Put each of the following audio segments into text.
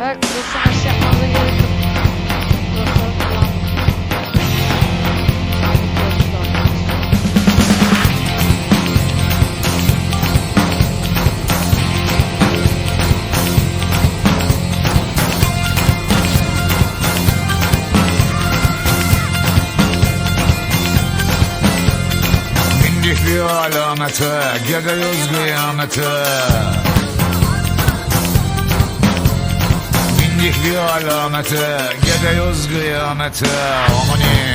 Belki dostum iş yapmanıza gerek yok. Dostum Bindik bir alamete Gidiyoruz kıyamete Amanin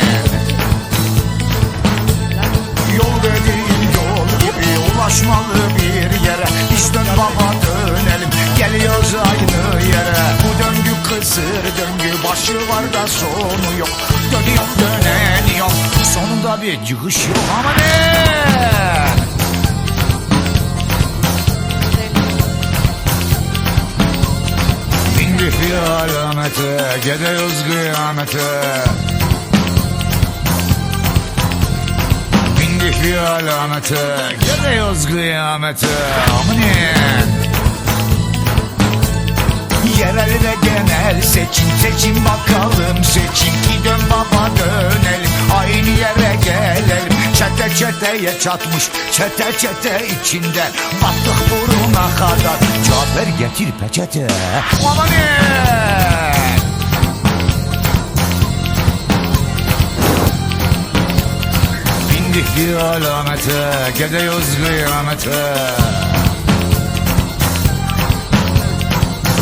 Yol dediğin yol gibi ulaşmalı bir yere. Biz dön baba dönelim geliyoruz aynı yere. Bu döngü kısır döngü başı var da sonu yok. Dönüyor dönen yok. Sonunda bir çıkış yok ama alamete gidiyoruz kıyamete. Bindik bir alamete gidiyoruz kıyamete. Amanin Yerel ve genel seçim seçim bakalım. Seçim ki dön baba dönelim. Aynı yere gelelim. Çete çeteye çatmış çete çete içinde. Battık buruna kadar. Cafer getir peçete. Amanin bir alamete gidiyoruz kıyamete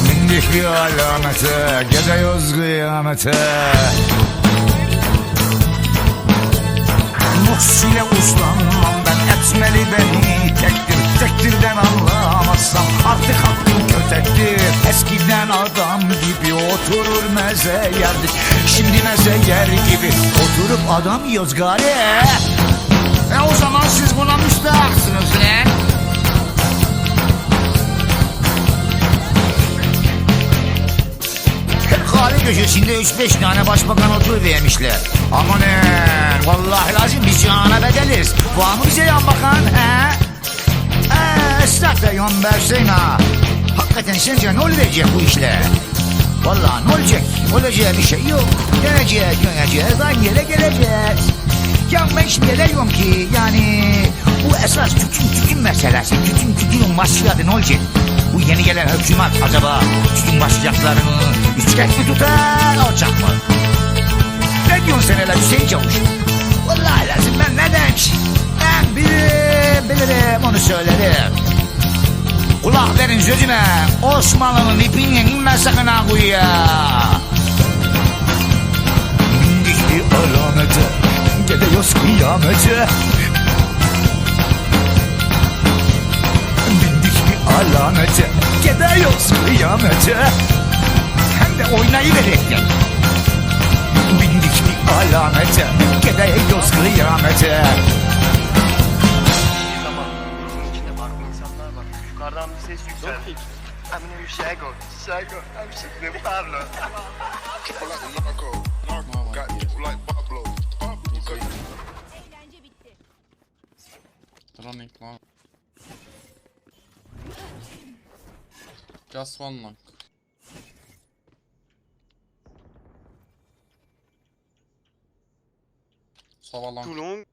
Bindik bir alamete Gidiyoruz kıyamete Muhsin'e uslanmam ben Etmeli beni. Tektir Tektirden anlamazsam Artık hakkım kötektir. Eskiden adam gibi oturur meze yerdik. Şimdi meze yer gibi Oturup adam yiyoruz gari lan Kahve köşesinde 3-5 tane başbakan otur vermişler. Amanın vallahi lazım biz cana bedeliz. Var mı bize yan bakan he? He estağfurullah versin ha. Hakikaten sence ne olacak bu işler? Vallahi ne olacak? Olacağı bir şey yok. Döneceğiz döneceğiz aynı yere geleceğiz. Ya ben şimdi diyorum ki yani bu esas tütün tütün meselesi. Tütün tütünün başladı ne olacak? Bu yeni gelen hükümet acaba tütün başlayacaklarını üçgen mi tutar alacak mı? Ne diyorsun sen hele Hüseyin Çavuş? Vallahi lazım ben ne demek? Ben bilirim bilirim onu söylerim. Kulak verin sözüme Osmanlı'nın ipinin inme sakın ha kuyuya. Bindik bir alamete Gidiyoruz kıyamete. Bindik bir alamete. Gidiyoruz kıyamete. Hem de oynayıverekten Bindik bir alamete. Gidiyoruz kıyamete. Yukarıdan bir ses yükseldi. I'm new Shago, Shago, I'm Shago Pablo. Like narco. Narco got you. Like Running long. Just one long. Sova long. Too long.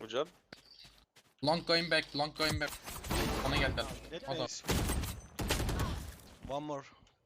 Hocam. Long going back, long going back. Bana gel gel. Net O da. base. One more.